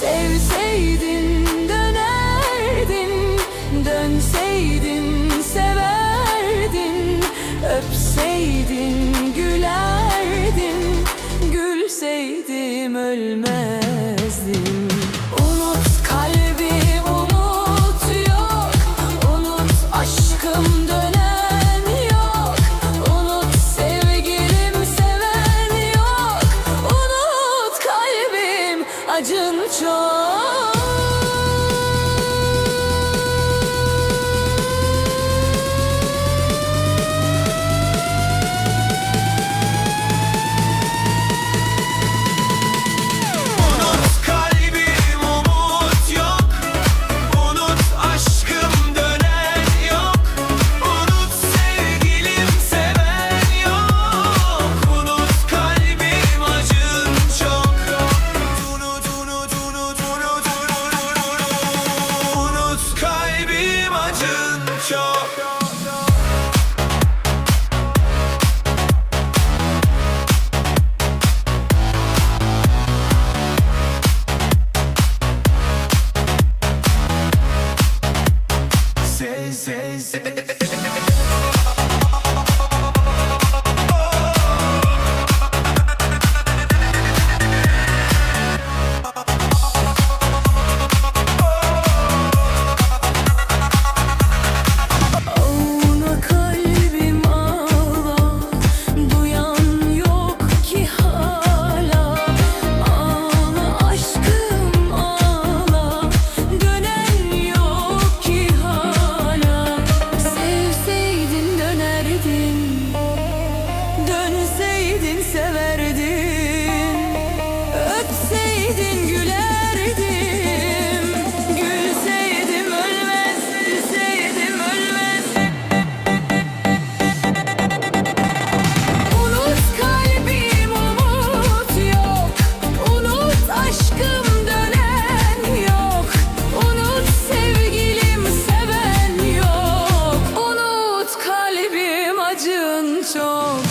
Sevseydin dönerdin Dönseydin severdin. Öpseydin gülerdin Gülseydim ölmez. You. so